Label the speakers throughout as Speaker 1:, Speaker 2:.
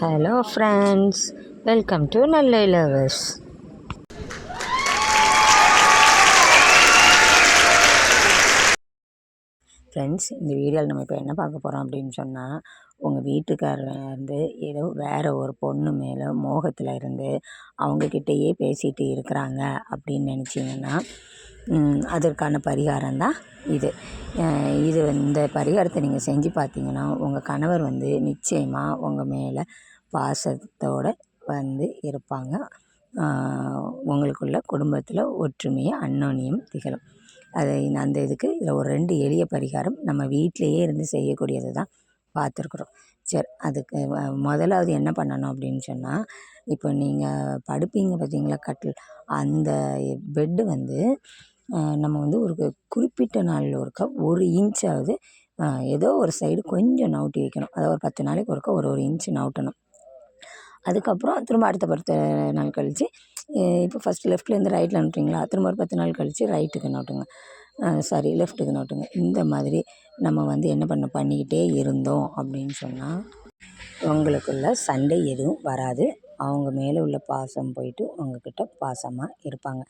Speaker 1: Hello friends welcome to நல்ல lovers friends இந்த வீடியோவில் நம்ம இப்போ என்ன பார்க்க போகிறோம் அப்படின்னு சொன்னால் உங்கள் வீட்டுக்காரர் வந்து ஏதோ வேறு ஒரு பொண்ணு மேலே மோகத்தில் இருந்து அவங்கக்கிட்டேயே பேசிகிட்டு இருக்கிறாங்க அப்படின்னு நினச்சிங்கன்னா அதற்கான பரிகாரம் தான் இது இது இந்த பரிகாரத்தை நீங்கள் செஞ்சு பார்த்தீங்கன்னா உங்கள் கணவர் வந்து நிச்சயமாக உங்கள் மேலே பாசத்தோடு வந்து இருப்பாங்க. உங்களுக்குள்ள குடும்பத்தில் ஒற்றுமையை அன்னோன்யம் திகழும். அது இந்த- அந்த இதுக்கு இதில் ஒரு ரெண்டு எளிய பரிகாரம் நம்ம வீட்டிலையே இருந்து செய்யக்கூடியது தான் பார்த்துருக்குறோம் சரி அதுக்கு முதலாவது என்ன பண்ணணும் அப்படின்னு சொன்னால் இப்போ நீங்கள் படுப்பீங்க பார்த்தீங்களா கட்டில். அந்த பெட்டு வந்து நம்ம வந்து ஒரு குறிப்பிட்ட நாளில் ஒருக்கா ஒரு இன்ச்சாவது ஏதோ ஒரு சைடு கொஞ்சம் நவுட்டி வைக்கணும். அதாவது ஒரு பத்து நாளைக்கு ஒருக்கா ஒரு ஒரு இன்ச்சு நவுட்டணும். அதுக்கப்புறம் திரும்ப அடுத்த பத்து நாள் கழித்து இப்போ ஃபஸ்ட்டு லெஃப்ட்லேருந்து ரைட்டில் நட்டுறீங்களா திரும்ப ஒரு பத்து நாள் கழித்து ரைட்டுக்கு நட்டுங்க சாரி லெஃப்ட்டுக்கு நட்டுங்க இந்த மாதிரி நம்ம வந்து என்ன பண்ண பண்ணிக்கிட்டே இருந்தோம் அப்படின்னு சொன்னால் உங்களுக்குள்ள சண்டை எதுவும் வராது. அவங்க மேலே உள்ள பாசம் போயிட்டு உங்ககிட்ட பாசமாக இருப்பாங்க.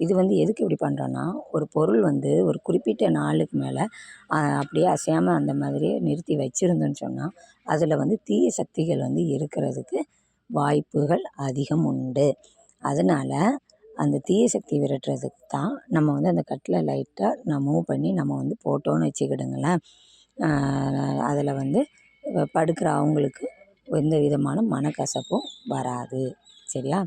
Speaker 1: இது வந்து எதுக்கு இப்படி பண்ணுறோன்னா ஒரு பொருள் வந்து ஒரு குறிப்பிட்ட நாளுக்கு மேலே அப்படியே அசையாமல் அந்த மாதிரியே நிறுத்தி வச்சுருந்தோன்னு சொன்னால் அதில் வந்து தீய சக்திகள் வந்து இருக்கிறதுக்கு வாய்ப்புகள் அதிகம் உண்டு. அதனால் அந்த தீய சக்தி விரட்டுறதுக்கு தான் நம்ம வந்து அந்த கட்டில் லைட்டாக நான் மூவ் பண்ணி நம்ம வந்து போட்டோன்னு வச்சுக்கிடுங்களேன். அதில் வந்து படுக்கிற அவங்களுக்கு எந்த விதமான மனக்கசப்பும் வராது. சரியா?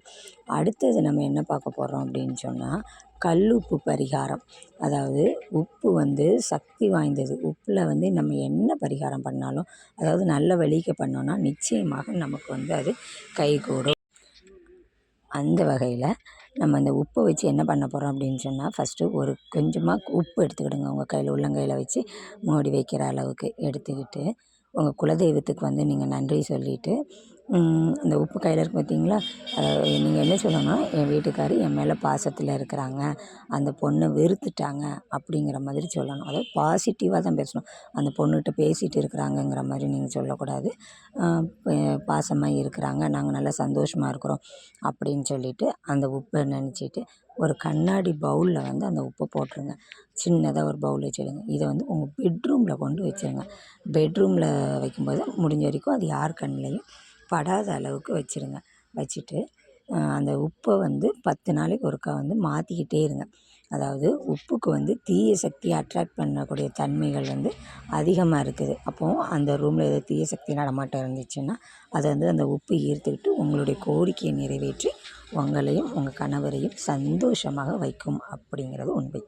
Speaker 1: அடுத்தது நம்ம என்ன பார்க்க போகிறோம் அப்படின்னு சொன்னால் கல்லுப்பு பரிகாரம். அதாவது உப்பு வந்து சக்தி வாய்ந்தது. உப்பில் வந்து நம்ம என்ன பரிகாரம் பண்ணாலும் அதாவது நல்ல வழிக்கு பண்ணோன்னா நிச்சயமாக நமக்கு வந்து அது கைகூடும். அந்த வகையில் நம்ம இந்த உப்பை வச்சு என்ன பண்ண போகிறோம் அப்படின்னு சொன்னால் ஃபஸ்ட்டு ஒரு கொஞ்சமாக உப்பு எடுத்துக்கிடுங்க. உங்கள் கையில் உள்ளங்கையில் வச்சு மூடி வைக்கிற அளவுக்கு எடுத்துக்கிட்டு உங்கள் குலதெய்வத்துக்கு வந்து நீங்கள் நன்றி சொல்லிவிட்டு இந்த உப்பு கையில் இருக்கு பார்த்தீங்களா நீங்கள் என்ன சொல்லணும்னா என் வீட்டுக்காரரு என் மேலே பாசத்தில் இருக்கிறாங்க. அந்த பொண்ணை வெறுத்துட்டாங்க அப்படிங்கிற மாதிரி சொல்லணும். அதாவது பாசிட்டிவாக தான் பேசணும். அந்த பொண்ணுகிட்ட பேசிகிட்டு இருக்கிறாங்கங்கிற மாதிரி நீங்கள் சொல்லக்கூடாது. பாசமாக இருக்கிறாங்க. நாங்கள் நல்லா சந்தோஷமாக இருக்கிறோம் அப்படின்னு சொல்லிட்டு அந்த உப்பை நினச்சிட்டு ஒரு கண்ணாடி பவுலில் வந்து அந்த உப்பை போட்டுருங்க. சின்னதாக ஒரு பவுல் வச்சுடுங்க. இதை வந்து உங்கள் பெட்ரூமில் கொண்டு வச்சுருங்க. பெட்ரூமில் வைக்கும்போது முடிஞ்ச வரைக்கும் அது யார் கண்ணிலையும் படாத அளவுக்கு வச்சுருங்க. வச்சுட்டு அந்த உப்பை வந்து பத்து நாளைக்கு ஒருக்கா வந்து மாற்றிக்கிட்டே இருங்க. அதாவது உப்புக்கு வந்து தீய சக்தியை அட்ராக்ட் பண்ணக்கூடிய தன்மைகள் வந்து அதிகமாக இருக்குது. அப்போது அந்த ரூமில் ஏதோ தீய சக்தி நடமாட்டம் இருந்துச்சுன்னா அதை வந்து அந்த உப்பு ஈர்த்துக்கிட்டு உங்களுடைய கோரிக்கையை நிறைவேற்றி உங்களையும் உங்கள் கணவரையும் சந்தோஷமாக வைக்கும் அப்படிங்கிறது உண்மை.